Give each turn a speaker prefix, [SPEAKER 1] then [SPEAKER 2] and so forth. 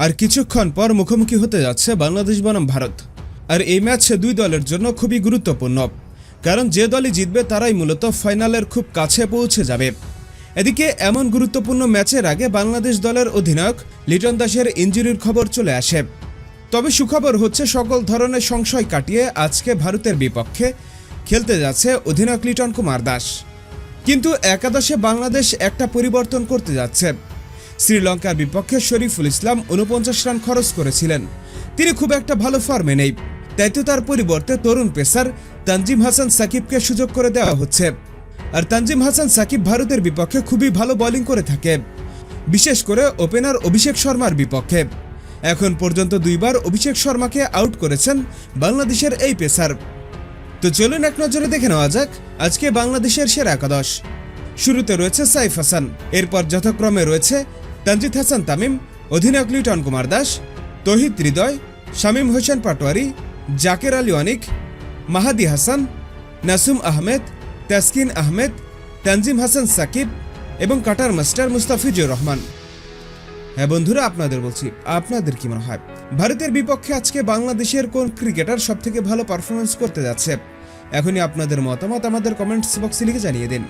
[SPEAKER 1] আর কিছুক্ষণ পর মুখোমুখি হতে যাচ্ছে বাংলাদেশ বনাম ভারত। আর এই ম্যাচ দুই দলের জন্য খুবই গুরুত্বপূর্ণ। কারণ যে দলই জিতবে তারাই মূলত ফাইনালের খুব কাছে পৌঁছে যাবে। এদিকে এমন গুরুত্বপূর্ণ ম্যাচের আগে বাংলাদেশ দলের অধিনায়ক লিটন দাসের ইঞ্জুরির খবর চলে আসে। তবে সুখবর হচ্ছে সকল ধরনের সংশয় কাটিয়ে আজকে ভারতের বিপক্ষে খেলতে যাচ্ছে অধিনায়ক লিটন কুমার দাস। কিন্তু একাদশে বাংলাদেশ একটা পরিবর্তন করতে যাচ্ছে। শ্রীলঙ্কার বিপক্ষে শরীফুল ইসলাম উনপঞ্চাশ রান খরচ করেছিলেন। তিনি খুব একটা ভালো ফর্মে নেই, তাই তো তার পরিবর্তে তরুণ পেসার তানজিম হাসান সাকিবকে সুযোগ করে দেওয়া হচ্ছে। আর তানজিম হাসান সাকিব ভারতের বিপক্ষে খুবই ভালো বোলিং করে থাকে, বিশেষ করে ওপেনার অভিষেক শর্মার বিপক্ষে। এখন পর্যন্ত দুইবার অভিষেক শর্মাকে আউট করেছেন বাংলাদেশের এই পেসার। তো চলুন এক নজরে দেখে নেওয়া যাক আজকে বাংলাদেশের সেরা একাদশ। শুরুতে রয়েছে সাইফ হাসান, এরপর যথাক্রমে রয়েছে তানজিদ হাসান তামিম অধিনায়ক লিটন কুমার দাস, তহিদ হৃদয়, শামীম হোসেন পাটোয়ারি, জাকের আলী অনিক, মাহাদি হাসান, নাসুম আহমেদ, তাসকিন আহমেদ, তানজিম হাসান সাকিব এবং কাটার মাস্টার মুস্তাফিজুর রহমান। হ্যাঁ বন্ধুরা, আপনাদের বলছি, আপনাদের কি মনে হয়, ভারতের বিপক্ষে আজকে বাংলাদেশের কোন ক্রিকেটার সব থেকে ভালো পারফরমেন্স করতে যাচ্ছে? এখনই আপনাদের মতামত আমাদের কমেন্টস বক্সে লিখে জানিয়ে দিন।